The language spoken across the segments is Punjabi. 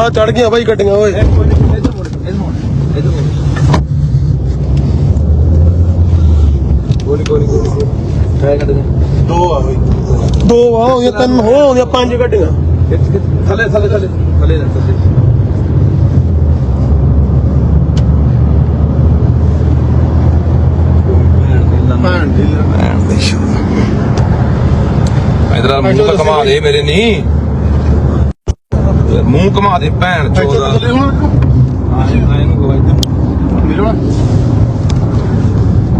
ਆ ਚੜ ਗਈਆਂ ਬਾਈ ਗੱਡੀਆਂ ਓਏ। ਗੋਲੀ ਗੋਲੀ ਗੋਲੀ ਟਰਾਈ ਦੇ ਆ ਬਾਈ। ਦੋ ਆ ਹੋ ਤਿੰਨ ਹੋ ਆਉਂਦੀਆਂ ਪੰਜ ਗੱਡੀਆਂ। ਥੱਲੇ ਥੱਲੇ ਥੱਲੇ ਥੱਲੇ ਨਾ ਇਧਰ ਮੂੰਹ ਤਾਂ ਘਮਾ ਦੇ ਮੇਰੇ ਨਹੀਂ ਮੂੰਹ ਘਮਾ ਦੇ ਭੈਣ ਚੋਦਾ ਹੁਣ ਇਹਨੂੰ ਗਵਾਈ ਮੇਰੇ ਹੁਣ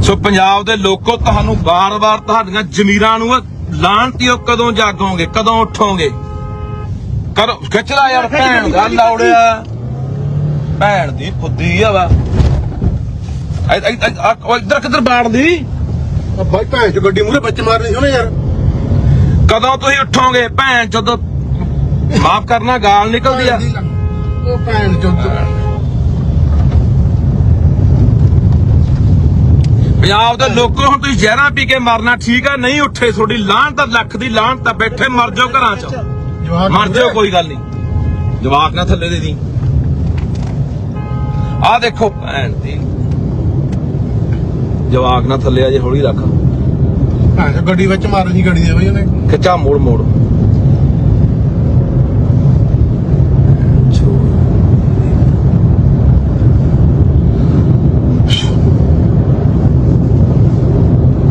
ਸੋ ਪੰਜਾਬ ਦੇ ਲੋਕੋ ਤੁਹਾਨੂੰ ਬਾਰ-ਬਾਰ ਤੁਹਾਡੀਆਂ ਜ਼ਮੀਰਾਂ ਨੂੰ ਲਾਣਤੀਓ ਕਦੋਂ ਜਾਗੋਗੇ ਕਦੋਂ ਉੱਠੋਗੇ? ਕਰੋ ਖਿੱਚਦਾ ਯਾਰ ਭੈਣ ਦਾ ਲੌੜਿਆ ਭੈਣ ਦੀ ਫੁੱਦੀ ਆ ਵਾ। ਇੱਧਰ ਕਿੱਧਰ ਬਾੜਦੀ ਬਾਈ ਭੈਣ ਚ ਗੱਡੀ ਮੂਰੇ ਬੱਚ ਮਾਰਨੀ ਸੀ ਉਹਨੇ ਯਾਰ। ਕਦੋਂ ਤੁਸੀਂ ਉੱਠੋਗੇ? ਭੈਣ ਜਦੋਂ ਮਾਫ ਕਰਨਾ ਗਾਲ ਨਿਕਲਦੀ ਆ। ਉਹ ਭੈਣ ਚੋਦ ਪੰਜਾਬ ਦੇ ਲੋਕੋ ਹੁਣ ਤੁਸੀਂ ਜ਼ਹਿਰਾਂ ਪੀ ਕੇ ਮਰਨਾ ਠੀਕ ਆ ਨਹੀਂ ਉੱਠੇ ਤੁਹਾਡੀ ਲਾਹਣ ਤਾਂ ਲੱਖ ਦੀ ਲਾਹਣ ਤਾਂ ਬੈਠੇ ਮਰ ਜਾਓ ਘਰਾਂ 'ਚ। ਮਰ ਜਾਓ ਕੋਈ ਗੱਲ ਨਹੀਂ। ਜਵਾਕ ਨਾ ਥੱਲੇ ਦੇ ਦੀ। ਆਹ ਦੇਖੋ ਭੈਣ ਦੀ। ਜਵਾਕ ਨਾ ਥੱਲੇ ਆ ਜੇ ਹੌਲੀ ਰੱਖ। ਚ ਗੱਡੀ ਵਿੱਚ ਮਾਰਨੀ ਸੀ ਗੱਡੀ ਦੇ ਬਾਈ ਉਹਨੇ। ਖਿੱਚਾ ਮੋੜ ਮੋੜ।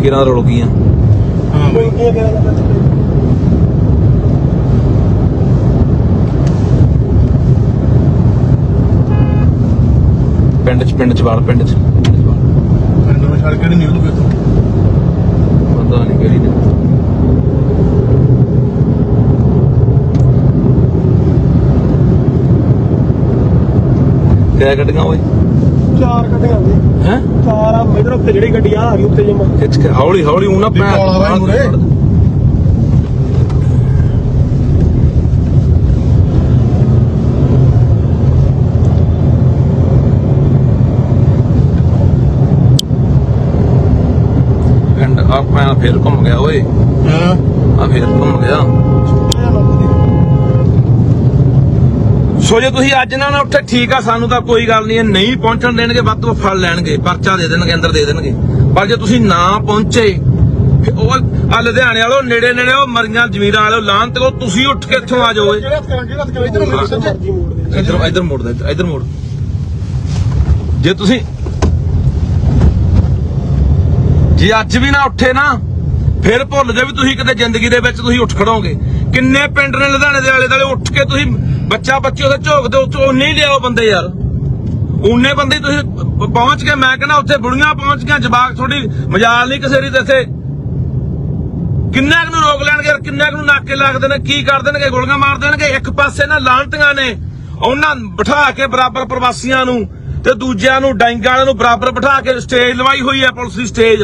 ਕਿਰਾਂ ਰੁਲ ਗਈਆਂ। ਹਾਂ ਬਾਈ। ਪਿੰਡ 'ਚ ਪਿੰਡ 'ਚ ਵਾਲ ਪਿੰਡ 'ਚ। ਪਿੰਡ ਵਿੱਚ ਛੱਡ ਕੇ ਨਹੀਂ ਨਿਕਲੂਗੇ ਇੱਥੋਂ ਪਤਾ ਨਹੀਂ ਕਿਹੜੀ ਨੇ ਕਿਆ ਗੱਡੀਆਂ ਓਏ? ਚਾਰ ਗੱਡੀਆਂ ਨੇ ਹੈ? ਚਾਰ ਆ ਇਧਰ ਉੱਤੇ ਜਿਹੜੀ ਗੱਡੀ ਆ ਆ ਗਈ ਉੱਤੇ ਜਮਾ। ਖਿੱਚ ਕੇ ਹੌਲੀ ਹੌਲੀ ਉਹਨਾਂ ਵੀ ਕਾਲਾ ਵਾ ਮੂਹਰੇ। ਪਿੰਡ ਆਪਾਂ ਫੇਰ ਘੁੰਮ ਗਿਆ ਓਏ। ਹਾਂ? ਆ ਫੇਰ ਘੁੰਮ ਗਿਆ। ਸੋ ਜੇ ਤੁਸੀਂ ਅੱਜ ਨਾ ਨਾ ਉੱਠੇ ਠੀਕ ਆ ਸਾਨੂੰ ਤਾਂ ਕੋਈ ਗੱਲ ਨਹੀਂ ਇਹ ਨਹੀਂ ਪਹੁੰਚਣ ਦੇਣਗੇ ਵੱਧ ਤੋਂ ਫੜ ਲੈਣਗੇ ਪਰਚਾ ਦੇ ਦੇਣਗੇ ਅੰਦਰ ਦੇ ਦੇਣਗੇ। ਪਰ ਜੇ ਤੁਸੀਂ ਨਾ ਪਹੁੰਚੇ ਉਹ ਆ ਲੁਧਿਆਣੇ ਵਾਲੋ ਨੇੜੇ ਨੇੜੇ ਉਹ ਮਰੀਆਂ ਜ਼ਮੀਰਾਂ ਵਾਲੋ ਲਾਹਨ ਤੇ ਤੁਸੀਂ ਉੱਠ ਕੇ ਇੱਥੋਂ ਆ ਜਾਓ ਇਧਰ ਇੱਧਰ ਮੋੜ ਦੇ ਇੱਧਰ ਮੋੜ। ਜੇ ਤੁਸੀਂ ਜੇ ਅੱਜ ਵੀ ਨਾ ਉੱਠੇ ਨਾ ਫਿਰ ਭੁੱਲ ਜਾ ਵੀ ਤੁਸੀਂ ਕਿਤੇ ਜ਼ਿੰਦਗੀ ਦੇ ਵਿੱਚ ਤੁਸੀਂ ਉੱਠ ਖੜੋਗੇ। ਕਿੰਨੇ ਪਿੰਡ ਨੇ ਲੁਧਿਆਣੇ ਦੇ ਆਲੇ ਦੁਆਲੇ? ਉੱਠ ਕੇ ਤੁਸੀਂ ਬੱਚਾ ਬੱਚੀ ਉਹਦੇ ਝੋਕਦੇ ਉੱਥੇ ਨਹੀਂ ਲਿਆਓ ਬੰਦੇ ਯਾਰ। ਉਨੇ ਬੰਦੇ ਤੁਸੀਂ ਪਹੁੰਚ ਕੇ ਮੈਂ ਕਹਿੰਦਾ ਉੱਥੇ ਬੁੜੀਆਂ ਪਹੁੰਚ ਗਈਆਂ, ਜਵਾਕ ਥੋੜੀ ਮਜਾਲ ਨਹੀਂ ਕਿਸੇ ਦੀ ਇੱਥੇ। ਕਿੰਨੇ ਨੂੰ ਰੋਕ ਲੈਣਗੇ ਯਾਰ ਕਿੰਨੇ ਕੁ ਨੂੰ ਨਾਕੇ ਲੱਗਦੇ ਨੇ, ਕੀ ਕਰ ਦੇਣਗੇ, ਗੋਲੀਆਂ ਮਾਰ ਦੇਣਗੇ? ਇੱਕ ਪਾਸੇ ਨਾ ਲਾਂਟੀਆਂ ਨੇ, ਉਹਨਾਂ ਬਿਠਾ ਕੇ ਬਰਾਬਰ ਪ੍ਰਵਾਸੀਆਂ ਨੂੰ ਤੇ ਦੂਜਿਆਂ ਨੂੰ, ਡਾਂਗਾ ਵਾਲਿਆਂ ਨੂੰ ਬਰਾਬਰ ਬਿਠਾ ਕੇ ਸਟੇਜ ਲਵਾਈ ਹੋਈ ਹੈ ਪੁਲਿਸ ਦੀ ਸਟੇਜ।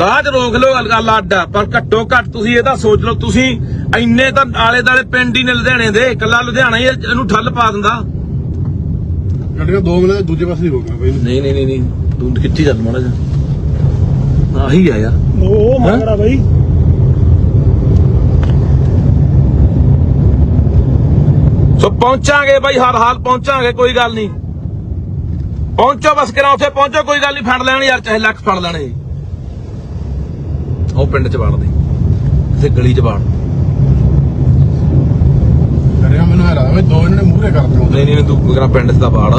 ਰਾਹ 'ਚ ਰੋਕ ਲਓ ਗੱਲ- ਗੱਲ ਅੱਡ ਆ ਪਰ ਘੱਟੋ ਘੱਟ ਤੁਸੀਂ ਇਹਦਾ ਸੋਚ ਲਓ ਤੁਸੀਂ ਇੰਨੇ ਤਾਂ ਆਲੇ ਦਾਲੇ ਪਿੰਡ ਹੀ ਨੇ ਲੁਧਿਆਣੇ ਦੇ ਇਕੱਲਾ ਲੁਧਿਆਣਾ ਹੀ ਇਹਨੂੰ ਠੱਲ ਪਾ ਦਿੰਦਾ। ਗੱਡੀਆਂ ਦੋ ਮਿੰਟ ਦੇ ਦੂਜੇ ਪਾਸੇ ਹੀ ਹੋ ਗਿਆ ਬਾਈ ਨਹੀਂ ਨਹੀਂ ਨਹੀਂ ਨਹੀਂ ਤੂੰ ਕਿੱਥੇ ਚੱਲ ਮਾੜਾ ਜਾ ਆਹੀ ਆ ਯਾਰ। ਉਹ ਮਗਰਾ ਬਾਈ। ਸੋ ਪਹੁੰਚਾਂਗੇ ਬਾਈ ਹਰ ਹਾਲ ਪਹੁੰਚਾਂਗੇ ਕੋਈ ਗੱਲ ਨਹੀਂ। ਪਹੁੰਚੋ ਬਸ ਕਿਰਾ ਉੱਥੇ ਪਹੁੰਚੋ ਕੋਈ ਗੱਲ ਨਹੀਂ ਫੜ ਲੈਣ ਯਾਰ ਚਾਹੇ ਲੱਖ ਫੜ ਲੈਣੇ ਉਹ ਪਿੰਡ ਚ ਵੜ ਦੇ ਕਿਸੇ ਗਲੀ ਚ ਵੜ। ਗੱਡੀਆਂ ਮੈਨੂੰ ਹੈਰਾ ਬਈ ਦੋ ਇਹਨਾਂ ਨੇ ਮੂਹਰੇ ਕਰ ਨਹੀਂ ਨਹੀਂ ਤੂੰ ਕਿਹੜਾ ਪਿੰਡ ਚ ਤਾਂ ਵੜ।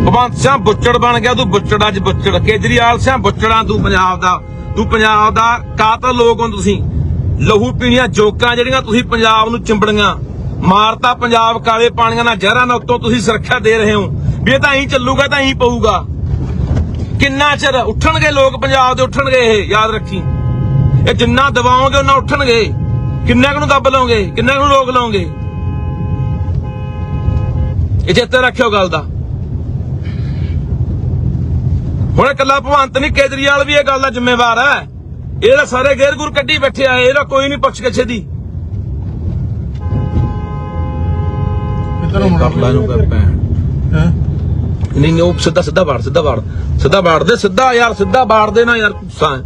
ਭਗਵੰਤ ਸਿੰਘ ਬੁੱਚੜ ਬਣ ਗਿਆ ਤੂੰ ਬੁੱਚੜ ਅੱਜ ਬੁੱਚੜ। ਕੇਜਰੀਵਾਲ ਸਿੰਘ ਬੁੱਚੜਾਂ ਤੂੰ ਪੰਜਾਬ ਦਾ। ਤੂੰ ਪੰਜਾਬ ਦਾ ਕਾਤਲ ਲੋਕ ਹੋ ਤੁਸੀਂ। ਲਹੂ ਪੀਣੀਆਂ ਜੋਕਾਂ ਜਿਹੜੀਆਂ ਤੁਸੀਂ ਪੰਜਾਬ ਨੂੰ ਚਿੰਬੜੀਆਂ। ਮਾਰਤਾ ਪੰਜਾਬ ਕਾਲੇ ਪਾਣੀਆਂ ਨਾਲ ਜ਼ਹਿਰਾਂ ਨਾਲ ਉੱਤੋਂ ਤੁਸੀਂ ਸੁਰੱਖਿਆ ਦੇ ਰਹੇ ਹੋ। ਵੀ ਇਹ ਤਾਂ ਐਂ ਚੱਲੂਗਾ ਤਾਂ ਐਂ ਪਊਗਾ। ਕਿੰਨਾ ਚਿਰ ਉੱਠਣਗੇ ਲੋਕ ਪੰਜਾਬ ਦੇ, ਉੱਠਣਗੇ ਇਹ, ਯਾਦ ਰੱਖੀ। ਇਹ ਜਿੰਨਾ ਦਬਾਓਗੇ, ਉਹਨਾਂ ਉੱਠਣਗੇ। ਕਿੰਨੇ ਕੁ ਨੂੰ ਦੱਬ ਲਓਗੇ, ਕਿੰਨਾ ਕੁ ਨੂੰ ਰੋਕ ਲਓਗੇ? ਇਹ ਚੇਤੇ ਰੱਖਿਓ ਗੱਲ ਦਾ। ਹੁਣ ਇਕੱਲਾ ਭਵੰਤ ਨਹੀਂ ਕੇਜਰੀਵਾਲ ਵੀ ਇਹ ਗੱਲ ਦਾ ਜ਼ਿੰਮੇਵਾਰ ਹੈ। ਇਹਦਾ ਸਾਰੇ ਗੇਰ ਗੁਰ ਕੱਢੀ ਬੈਠੇ ਆ ਇਹਦਾ ਕੋਈ ਨਹੀਂ ਪੁੱਛ ਕੇ ਦੀ ਕਿੱਧਰ ਨੂੰ ਕਰ ਲੈ ਨੂੰ ਕਰ ਭੈਣ। ਹੈ? ਨਹੀਂ ਨਹੀਂ ਉਹ ਸਿੱਧਾ ਸਿੱਧਾ ਬਾੜ ਸਿੱਧਾ ਬਾੜ ਸਿੱਧਾ ਬਾੜ ਦੇ ਸਿੱਧਾ ਯਾਰ ਸਿੱਧਾ ਬਾੜ ਦੇ ਨਾ ਯਾਰ ਗੁੱਸਾ ਹੈ।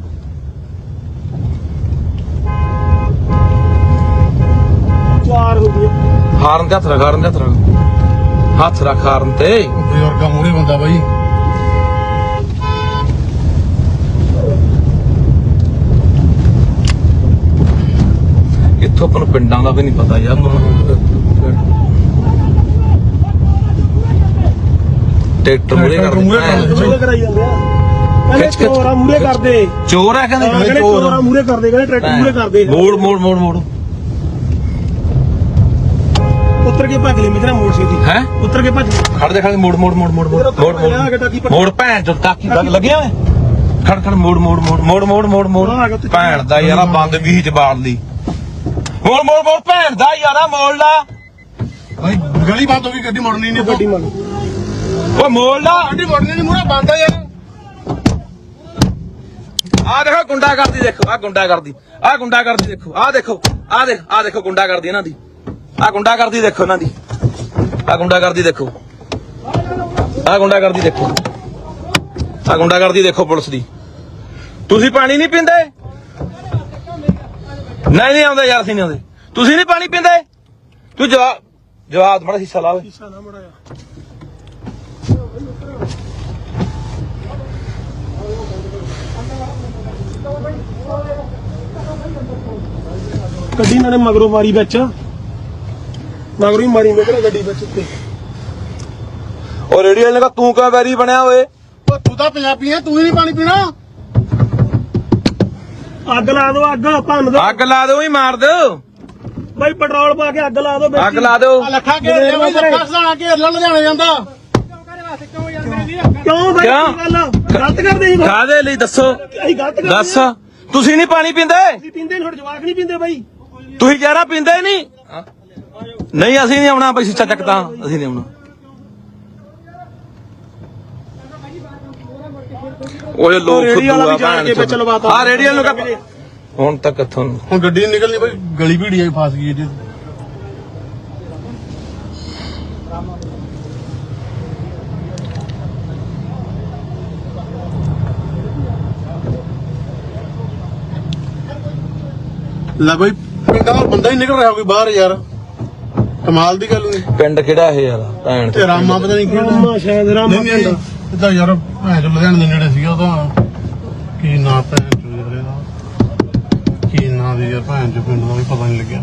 ਚਾਰ ਹੋ ਗਏ। ਹਾਰਨ ਤੇ ਹੱਥ ਰੱਖ ਹਾਰਨ ਤੇ ਹੱਥ ਰੱਖ। ਹੱਥ ਰੱਖ ਹਾਰਨ ਤੇ। ਬਜ਼ੁਰਗਾ ਮੂਰੇ ਬੰਦਾ ਬਾਈ। ਇੱਥੋਂ ਆਪਾਂ ਨੂੰ ਪਿੰਡਾਂ ਦਾ ਵੀ ਨਹੀਂ ਪਤਾ ਯਾਰ। ਟਰੈਕਟਰ ਮੂਰੇ ਕਰ ਮੂਰੇ ਕਰਾਈ ਜਾਂਦੇ ਆ ਕਹਿੰਦੇ ਚੋਰਾ ਮੂਰੇ ਕਰਦੇ ਚੋਰ ਆ ਕਹਿੰਦੇ ਚੋਰਾ ਮੂਰੇ ਕਰਦੇ ਕਹਿੰਦੇ ਟਰੈਕਟਰ ਮੂਰੇ ਕਰਦੇ ਮੋੜ ਮੋੜ ਮੋੜ ਮੋੜ ਉੱਤਰ ਕੇ ਭੱਜ ਲੈ ਮੇਰਾ ਮੋੜ ਸੀ ਹੈ ਉੱਤਰ ਕੇ ਭੱਜ ਖੜ ਦੇ ਖੜ ਮੋੜ ਮੋੜ ਮੋੜ ਮੋੜ ਮੋੜ ਮੋੜ ਮੋੜ ਭੈਣ ਚੋ ਟਾਕੀ ਲੱਗਿਆ ਵੇ ਖੜ ਖੜ ਮੋੜ ਮੋੜ ਮੋੜ ਮੋੜ ਮੋੜ ਮੋੜ ਮੋੜ ਭੈਣ ਦਾ ਯਾਰਾ ਬੰਦ ਵੀਹ ਚ ਬਾੜ ਲਈ ਮੋੜ ਮੋੜ ਮੋੜ ਭੈਣ ਦਾ ਯਾਰਾ ਮੋੜ ਲਾ ਓਏ ਗਲੀ ਬਾਤ ਹੋ ਗੱਡੀ ਮੋੜਨੀ ਨਹੀਂ ਗੱਡੀ ਮੋੜ ਮੋੜ ਗੱਡੀ ਮੁੜਨੀ ਨਹੀਂ ਮੂਰੇ ਬੰਦ ਆ ਯਾਰ। ਆ ਦੇਖੋ ਗੁੰਡਾ ਕਰਦੀ ਦੇਖੋ ਆ ਗੁੰਡਾ ਕਰਦੀ ਆ ਗੁੰਡਾ ਕਰਦੀ ਦੇਖੋ ਆ ਦੇਖੋ ਆ ਦੇਖ ਆ ਦੇਖੋ ਗੁੰਡਾ ਕਰਦੀ ਇਹਨਾਂ ਦੀ। ਆ ਗੁੰਡਾ ਕਰਦੀ ਦੇਖੋ ਇਹਨਾਂ ਦੀ। ਆ ਗੁੰਡਾ ਕਰਦੀ ਦੇਖੋ। ਆ ਗੁੰਡਾ ਕਰਦੀ ਦੇਖੋ। ਆ ਗੁੰਡਾ ਕਰਦੀ ਦੇਖੋ ਪੁਲਿਸ ਦੀ। ਤੁਸੀਂ ਪਾਣੀ ਨਹੀਂ ਪੀਂਦੇ? ਨਹੀਂ ਨਹੀਂ ਆਉਂਦੇ ਯਾਰ ਅਸੀਂ ਨਹੀਂ ਆਉਂਦੇ। ਤੁਸੀਂ ਨਹੀਂ ਪਾਣੀ ਪੀਂਦੇ? ਤੂੰ ਜਵਾਬ ਜਵਾਬ ਬੜਾ ਹਿੱਸਾ ਲਾ ਓਏ। ਨਾ ਮੜਾਇਆ ਗੱਡੀ ਨਾਲੇ ਮਗਰੋਂ ਮਾਰੀ ਵਿੱਚ। ਮਗਰੋਂ ਹੀ ਮਾਰੀ ਮੈਂ ਕਿਹੜਾ ਗੱਡੀ ਵਿੱਚ ਉੱਤੇ। ਉਹ ਰੇਡੀਓ ਨੇ ਕਹਾ ਤੂੰ ਕਿਉਂ ਵੈਰੀ ਬਣਿਆ ਓਏ? ਉਹ ਤੂੰ ਤਾਂ ਪੰਜਾਬੀ ਆ ਤੂੰ ਹੀ ਨਹੀਂ ਪਾਣੀ ਪੀਣਾ। ਅੱਗ ਲਾ ਦਿਓ ਅੱਗ ਭੰਨ ਦਿਓ। ਅੱਗ ਲਾ ਦਿਓ ਹੀ ਮਾਰ ਦਿਓ। ਬਾਈ ਪੈਟਰੋਲ ਪਾ ਕੇ ਅੱਗ ਲਾ ਦਿਓ ਵਿੱਚ ਅੱਗ ਲਾ ਦਿਓ। ਆ ਲੱਖਾ ਘੇਰ ਲਿਆ ਬਾਈ ਲੱਖਾ ਘੇਰ। ਲੈ ਲੁਧਿਆਣੇ ਜਾਂਦਾ। ਕਿਉਂ ਬਾਈ? ਕਿਉਂ? ਕੀ ਗੱਲ ਗਲਤ ਕਰਦੇ ਸੀ ਕਾਦੇ ਲਈ? ਦੱਸੋ। ਅਸੀਂ ਗਲਤ ਕਰਦੇ ਦੱਸ। ਤੁਸੀਂ ਨਹੀਂ ਪਾਣੀ ਪੀਂਦੇ? ਅਸੀਂ ਪੀਂਦੇ ਨਹੀਂ ਜਵਾਕ ਨਹੀਂ ਪੀਂਦੇ ਬਾਈ। ਤੁਸੀਂ ਜ਼ਹਿਰਾ ਪੀਂਦੇ ਨਹੀਂ? ਨਹੀਂ ਅਸੀਂ ਨਹੀਂ ਆਉਣਾ ਬਈ ਸਿੱਚਾ ਚੱਕਦਾ। ਅਸੀਂ ਨਹੀਂ ਆਉਣਾ। ਓਏ ਲੋਕ ਰੇਹੜੀ ਵਾਲਾ ਫੁੱਦੂ ਆ ਵੀ ਜਾਣ ਕੇ ਭੈਣ ਵਿੱਚ ਲਵਾਤਾ। ਆ ਰੇਡੀਅਲ ਨੂੰ ਕਹ ਹੁਣ ਤੱਕ ਕਿੱਥੋਂ ਹੁਣ ਗੱਡੀ ਨਹੀਂ ਨਿਕਲਣੀ ਬਾਈ ਗਲੀ ਭੀੜੀ ਆਈ ਫਸ ਗਈ ਜੀ। ਲੈ ਬਾਈ ਪਿੰਡਾਂ ਦਾ ਬੰਦਾ ਹੀ ਨਿਕਲ ਰਿਹਾ ਕੋਈ ਬਾਹਰ ਯਾਰ। ਕਮਾਲ ਦੀ ਗੱਲ ਨਹੀਂ ਪਿੰਡ ਕਿਹੜਾ ਇਹ ਯਾਰ ਭੈਣ ਤੇ ਰਾਮਾ ਪਤਾ ਨਹੀਂ ਕਿਹੜਾ। ਰਾਮਾ ਸ਼ਾਇਦ ਰਾਮਾ ਨਹੀਂ ਨਹੀਂ ਪਿੰਡ। ਇਦਾਂ ਯਾਰ ਭੈਣ ਚੋ ਲੁਧਿਆਣੇ ਦੇ ਨੇੜੇ ਸੀਗਾ ਉਹਦਾ ਕੀ ਨਾਂ ਭੈਣ ਚੋ ਯਾਰ ਇਹਦਾ ਕੀ ਨਾਂ ਦੀ ਯਾਰ ਭੈਣ ਚੋ ਪਿੰਡ ਦਾ ਵੀ ਪਤਾ ਨਹੀਂ ਲੱਗਿਆ।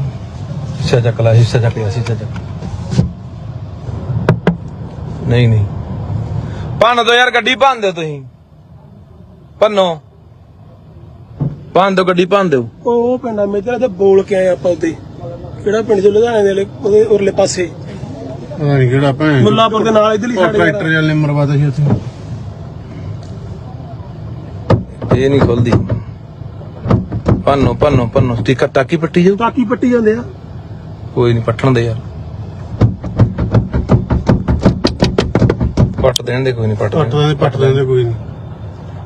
ਹਿੱਸਾ ਚੱਕ ਲੈ ਹਿੱਸਾ ਚੱਕ ਲਿਆ ਹਿੱਸਾ ਚੱਕ। ਨਹੀਂ ਨਹੀਂ। ਭੰਨ ਦੋ ਯਾਰ ਗੱਡੀ ਭੰਨ ਦਿਓ ਤੁਸੀਂ। ਭੰਨੋ। ਭੰਨ ਦਿਓ ਗੱਡੀ ਭੰਨ ਦਿਓ। ਉਹ ਪਿੰਡ ਆ ਮੇਜਰ ਤੇ ਬੋਲ ਕੇ ਆਏ ਆਪਾਂ ਉੱਤੇ। ਕਿਹੜਾ ਪਿੰਡ ਚ ਲੁਧਿਆਣੇ ਦੇ ਵਾਲੇ ਉਹਦੇ ਉਰਲੇ ਪਾਸੇ। ਪਤਾ ਨਹੀਂ ਕਿਹੜਾ ਭੈਣ। ਮੁੱਲਾਪੁਰ ਦੇ ਨਾਲ ਇਧਰਲੀ ਉਹ ਸਾਈਡ ਟਰੈਕਟਰ ਜਾਂ ਲਿਮਰ ਵਾਦਾ ਸੀ ਉੱਥੇ। ਇਹ ਨਹੀਂ ਖੁੱਲਦੀ। ਭੰਨੋ ਭੰਨੋ ਭੰਨੋ ਟਿਕਾ ਟਾਕੀ ਪੱਟੀ ਜਾਓ ਟਾਕੀ ਪੱਟੀ ਜਾਂਦੇ ਆ। ਕੋਈ ਨਹੀਂ ਪੱਟਣ ਦੇ ਯਾਰ। ਪੱਟ ਦੇਣ ਦੇ ਕੋਈ ਨਹੀਂ ਪੱਟ ਪੱਟ ਦੇਣ। ਲੈਂਦੇ ਪੱਟ ਲੈਂਦੇ ਕੋਈ ਨਹੀਂ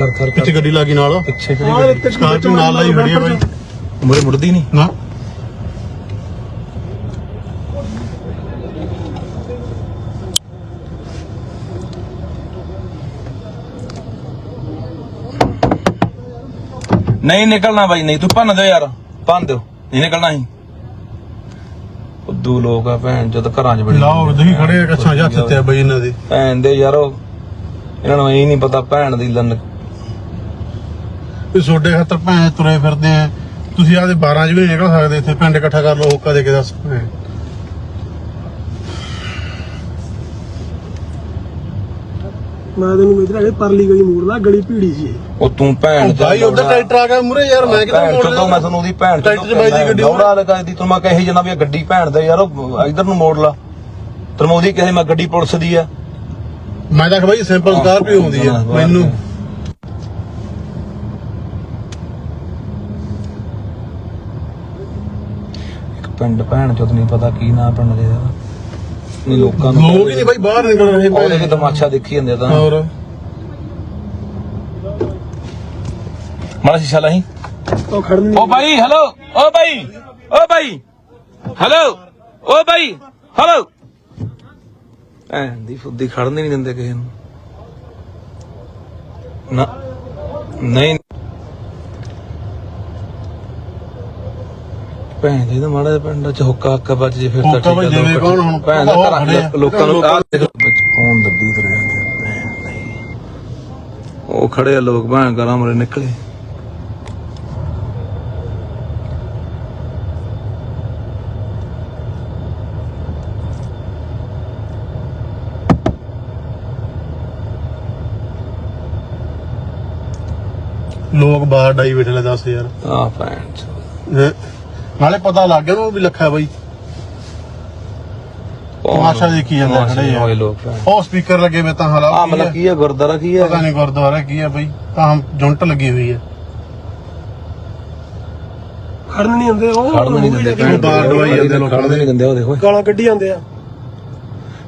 ਕਰ ਕਰ ਪਿੱਛੇ ਗੱਡੀ ਲੱਗੀ ਨਾਲ। ਪਿੱਛੇ ਆਹ ਜਿਹੜੀ ਇੱਥੇ ਸਕਾਰਪੀਓ ਨਾਲ ਲਾਈ ਖੜੀ ਹੈ ਬਾਈ। ਮੁਰੇ ਮੁੜਦੀ ਨਹੀਂ। ਨਾ। ਨਹੀਂ ਨਿਕਲਣਾ ਬਾਈ ਨਹੀਂ ਤੂੰ ਭੰਨ ਦਿਓ ਯਾਰ ਭੰਨ ਦਿਓ। ਨਹੀਂ ਨਿਕਲਣਾ ਸੀ ਉਦੋਂ ਲੋਕ ਆ ਭੈਣ ਜਦ ਘਰਾਂ 'ਚ ਬੜੀ ਲਾਓ ਦਹੀਂ ਖੜੇ ਆ ਕੱਛਾਂ ਜਾਂ ਹੱਥ ਤੇ ਆ ਬਾਈ ਇਹਨਾਂ ਦੇ। ਭੈਣ ਦੇ ਯਾਰੋ ਇਹਨਾਂ ਨੂੰ ਇਹ ਨਹੀਂ ਪਤਾ ਭੈਣ ਦੀ ਲੰਨ ਵੀ ਛੋਡੇ ਖਾਤਰ ਭੈਣ ਤੁਰੇ ਫਿਰਦੇ ਆ। ਤੁਸੀਂ ਆਦੇ 12 ਚ ਵੀ ਨਹੀਂ ਨਿਕਲ ਸਕਦੇ ਇੱਥੇ ਪਿੰਡ ਇਕੱਠਾ ਕਰ ਲਓ ਹੋਕਾ ਦੇ ਕੇ ਦੱਸ ਭੈਣ। ਮੈਂ ਤੈਨੂੰ ਇਧਰ ਅਗੇ ਪਰਲੀ ਗਲੀ ਮੋੜਦਾ ਗਲੀ ਭੀੜੀ ਸੀ ਇਹ। ਉਹ ਤੂੰ ਭੈਣ ਭਾਈ ਉਧਰ ਟਰੈਕਟਰ ਆ ਗਿਆ ਮੂਰੇ ਯਾਰ ਮੈਂ ਕਿਤੇ ਭੈਣ ਮੋੜ ਚੋਦੋ ਮੈਂ ਤੁਹਾਨੂੰ ਉਹਦੀ ਭੈਣ ਟਰੈਕਟਰ 'ਚ ਬਾਈ ਦੀ ਗੱਡੀ ਦੌੜਾ ਲਗਾ ਦੀ ਤੂੰ ਮੈਂ ਕਹੀ ਜਨਾ ਵੀ ਇਹ ਗੱਡੀ ਭੈਣ ਦੇ ਯਾਰ ਉਹ ਇਧਰ ਨੂੰ ਮੋੜ ਲਾ। ਤੈਨੂੰ ਮੈਂ ਉਹਦੀ ਕਹੇ ਮੈਂ ਗੱਡੀ ਪੁਲਿਸ ਦੀ ਆ। ਮੈਂ ਤਾਂ ਭਾਈ ਸਿੰਪਲ ਸਕਾਰਪੀਓ ਹੁੰਦੀ ਆ ਮੈਨੂੰ। ਪਿੰਡ ਭੈਣ ਚੋਦ ਨਹੀਂ ਪਤਾ ਕੀ ਨਾਂ ਪਿੰਡ ਦੇ ਦਾ ਲੋਕਾਂ ਨੂੰ ਲੋਕ ਹੀ ਨਹੀਂ ਭਾਈ ਬਾਹਰ ਨਿਕਲ ਰਹੇ ਉਹਦੇ ਤਮਾਸ਼ਾ ਦੇਖੀ ਜਾਂਦੇ ਤਾਂ। ਹੋਰ। ਮਾੜਾ ਸ਼ੀਸ਼ਾ ਲਾਹੀਂ। ਉਹ ਖੜਨ ਓ ਨਹੀਂ ਭਾਈ ਹੈਲੋ ਓ ਭਾਈ ਓ ਭਾਈ ਹੈਲੋ ਓ ਭਾਈ ਹੈਲੋ ਭੈਣ ਦੀ ਫੁੱਦੀ ਖੜਨ ਨਹੀਂ ਦਿੰਦੇ ਕਿਸੇ ਨੂੰ। ਨਾ ਨਹੀਂ। ਭੈਣ ਦੇ ਤਾਂ ਮਾੜਾ ਜਿਹਾ ਪਿੰਡ ਚ ਹੁੱਕਾ ਹੱਕਾ ਵੱਜ ਜੇ ਫਿਰ ਤਾਂ ਠੀਕ ਆ, ਜਿਵੇਂ ਕੌਣ ਹੁਣ ਭੈਣ ਦਾ ਘਰਾਂ। ਲੋਕਾਂ ਨੂੰ ਆਹ ਦੇਖ ਫੋਨ ਦੱਬੀ ਤੁਰ ਜਾਂਦੇ। ਉਹ ਖੜੇ ਆ ਲੋਕ ਭੈਣ ਘਰਾਂ ਮਰੇ ਨਿਕਲੇ ਲੋਕ ਬਾਹਰ ਡਾਈ ਬੈਠੇ ਲੈ ਦੱਸ ਯਾਰ ਆ ਭੈਣ ਚੋਦ। ਹੈਂ। ਨਾਲੇ ਪਤਾ ਲੱਗ ਗਿਆ ਉਹਨੂੰ ਵੀ ਲੱਖਾ ਬਾਈ। ਤਮਾਸ਼ਾ ਦੇਖੀ ਜਾਂਦੇ ਖੜੇ ਆ। ਹੋਏ ਲੋਕ ਉਹ ਸਪੀਕਰ ਲੱਗੇ ਵੇ ਤਾਂ ਆ। ਹਾਲਾਤ ਮਤਲਬ ਕੀ ਹੈ ਗੁਰਦਾਰਾ ਕੀ ਹੈ ਪਤਾ ਨਹੀਂ ਗੁਰਦੁਆਰਾ ਕੀ ਆ ਬਈ। ਤਾਂ ਜੁੰਟ ਲੱਗੀ ਹੋਈ ਹੈ ਖੜਨ ਨਹੀਂ ਹੁੰਦੇ ਉਹ। ਖੜਨ ਨਹੀਂ ਦਿੰਦੇ ਬਾਹਰ ਦਵਾਈ ਜਾਂਦੇ ਲੋਕਾਂ ਖੜਨ ਨਹੀਂ ਦਿੰਦੇ ਉਹ ਦੇਖੋ। ਗਾਲਾਂ ਕੱਢੀ ਜਾਂਦੇ ਆ।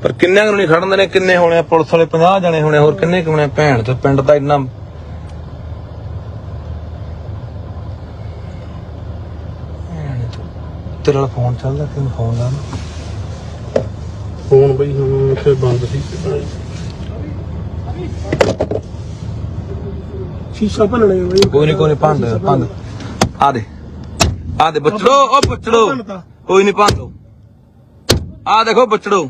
ਪਰ ਕਿੰਨੇ ਨੂੰ ਨਹੀਂ ਖੜਨ ਨੇ ਕਿੰਨੇ ਹੋਣੇ ਆ? ਪੁਲਿਸ ਵਾਲੇ 50 ਜਣੇ ਹੋਣੇ ਹੋਰ ਕਿੰਨੇ ਕੁ ਹੋਣੇ ਆ? ਭੈਣ ਤੇ ਪਿੰਡ ਦਾ ਇੰਨਾ ਭੈਣ ਚੋਦ। ਤੇਰੇ ਵਾਲਾ ਫੋਨ ਚੱਲਦਾ ਤੈਨੂੰ ਫੋਨ ਲਾ। ਫੋਨ ਬਈ ਹੁਣ ਉੱਥੇ ਬੰਦ ਸੀ। ਸ਼ੀਸ਼ਾ ਭੰਨਣੇ ਬਈ। ਕੋਈ ਨਹੀਂ ਕੋਈ ਨਹੀਂ ਭੰਦ ਭੰਦ ਆ ਦੇ ਆ ਦੇ ਬੱਚੜੋ ਉਹ ਬੱਚੜੋ। ਕੋਈ ਨਹੀਂ ਭੰਦੋ ਆ ਦੇਖੋ ਬੱਚੜੋ।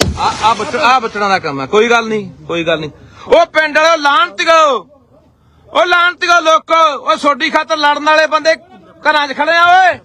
ਆ ਆ ਬੱਚੜ ਆ ਬੱਚੜਾਂ ਦਾ ਕੰਮ ਹੈ ਕੋਈ ਗੱਲ ਨਹੀਂ ਕੋਈ ਗੱਲ ਨਹੀਂ ਉਹ ਪਿੰਡ ਵਾਲੋ ਲਾਂਤਿਗੋ ਉਹ ਲਾਂਤਿਗੋ ਲੋਕੋ। ਉਹ ਛੋਡੀ ਖਾਤਰ ਲੜਨ ਵਾਲੇ ਬੰਦੇ ਘਰਾਂ 'ਚ ਖੜੇ ਆ ਓਏ।